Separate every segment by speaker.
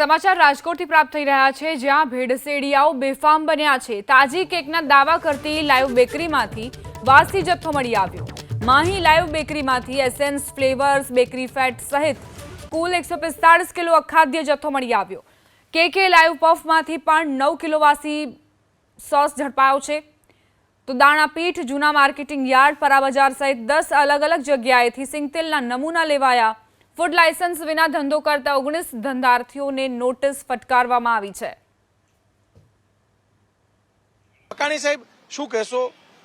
Speaker 1: સમાચાર રાજકોટથી પ્રાપ્ત થઈ રહ્યા છે, જ્યાં ભેડસેડિયાઓ બેફામ બન્યા છે. તાજી કેકના દાવા કરતી લાઈવ બેકરીમાંથી વાસી જથ્થો મળી આવ્યો. માહી લાઈવ બેકરીમાંથી એસેન્સ, ફ્લેવર્સ, બેકરી ફેટ સહિત કુલ એકસો પિસ્તાળીસ કિલો અખાદ્ય જથ્થો મળી આવ્યો. કેકે લાઈવ પફમાંથી પણ નવ કિલો વાસી સોસ ઝડપાયો છે. તો દાણાપીઠ જૂના માર્કેટિંગ યાર્ડ પરા બજાર સહિત દસ અલગ અલગ જગ્યાએથી સિંગતેલના નમૂના લેવાયા ફૂડ લાયસન્સ વિના ધંધો કરતા ઓગણીસ ધંધાર્થીઓને નોટિસ ફટકારવામાં આવી છે.
Speaker 2: મકાણી સાહેબ શું કહેશો?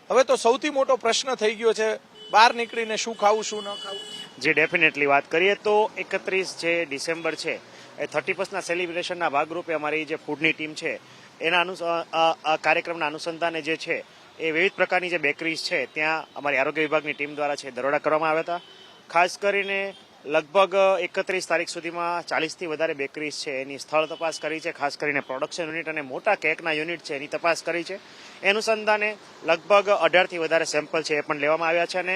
Speaker 2: હવે તો સૌથી મોટો પ્રશ્ન થઈ ગયો છે બહાર નીકળીને શું ખાવું શું ન ખાવું?
Speaker 3: જે ડેફિનેટલી વાત કરીએ તો એકત્રીસ જે ડિસેમ્બર છે એ થર્ટી ફર્સ્ટના સેલિબ્રેશનના ભાગરૂપે અમારી જે ફૂડની ટીમ છે એના અનુ કાર્યક્રમના અનુસંધાને જે છે એ વિવિધ પ્રકારની જે બેકરીઝ છે ત્યાં અમારી આરોગ્ય વિભાગની ટીમ દ્વારા છે દરોડા કરવામાં આવ્યા હતા. ખાસ કરીને લગભગ એકત્રીસ તારીખ સુધીમાં ચાલીસથી વધારે બેકરીઝ છે એની સ્થળ તપાસ કરી છે, ખાસ કરીને પ્રોડક્શન યુનિટ અને મોટા કેકના યુનિટ છે એની તપાસ કરી છે. એ અનુસંધાને લગભગ અઢારથી વધારે સેમ્પલ છે એ પણ લેવામાં આવ્યા છે અને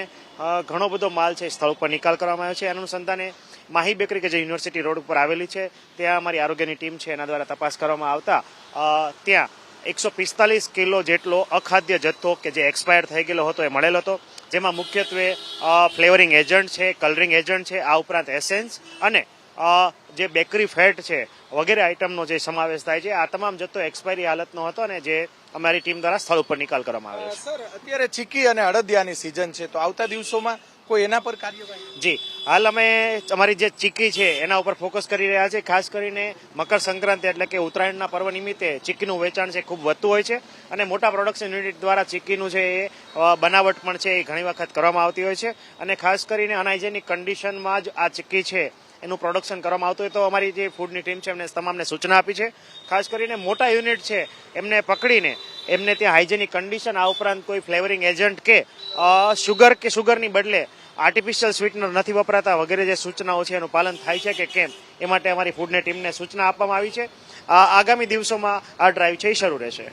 Speaker 3: ઘણો બધો માલ છે સ્થળ ઉપર નિકાલ કરવામાં આવ્યો છે. એના અનુસંધાને માહી બેકરી કે જે યુનિવર્સિટી રોડ ઉપર આવેલી છે, ત્યાં અમારી આરોગ્યની ટીમ છે એના દ્વારા તપાસ કરવામાં આવતા ત્યાં એકસો પિસ્તાલીસ કિલો જેટલો અખાદ્ય જથ્થો કે જે એક્સપાયર થઈ ગયેલો હતો એ મળેલો હતો. જેમાં મુખ્યત્વે ફ્લેવરિંગ એજન્ટ છે, કલરિંગ એજન્ટ છે, આ ઉપરાંત એસેન્સ અને જે બેકરી ફેટ છે વગેરે આઇટમનો જે સમાવેશ થાય છે આ તમામ જથ્થો એક્સપાયરી હાલતનો હતો અને જે અમારી ટીમ દ્વારા સ્થળ ઉપર નિકાલ કરવામાં આવ્યો છે.
Speaker 2: સર અત્યારે ચીકી અને અડદિયાની સિઝન છે તો આવતા દિવસોમાં કોઈ એના પર કાર્યવાહી?
Speaker 3: જી હાલ અમે અમારી જે ચીકી છે એના ઉપર ફોકસ કરી રહ્યા છે ખાસ કરીને મકર સંક્રાંતિ એટલે કે ઉત્તરાયણના પર્વ નિમિત્તે ચીકીનું વેચાણ છે ખૂબ વધતું હોય છે અને મોટા પ્રોડક્શન યુનિટ દ્વારા ચીકીનું છે એ બનાવટ પણ છે એ ઘણી વખત કરવામાં આવતી હોય છે અને ખાસ કરીને અનહાઇજેનિક કન્ડિશનમાં જ આ ચીક્કી છે. એનું પ્રોડક્શન કરવામાં આવતું હોય તો અમારી જે ફૂડની ટીમ છે, એમને તમામને સૂચના આપી છે. ખાસ કરીને મોટા યુનિટ છે, એમને પકડીને એમને ત્યાં હાઇજેનિક કન્ડિશન આ ઉપરાંત કોઈ ફ્લેવરિંગ એજન્ટ કે શુગર કે શુગરની બદલે આર્ટિફિશિયલ સ્વીટનર નથી વપરાતા વગેરે જે સૂચનાઓ છે, એનું પાલન થાય છે કે કેમ, એ માટે અમારી ફૂડની ટીમને સૂચના આપવામાં આવી છે. આગામી દિવસોમાં આ ડ્રાઈવ છે, એ શરૂ રહેશે.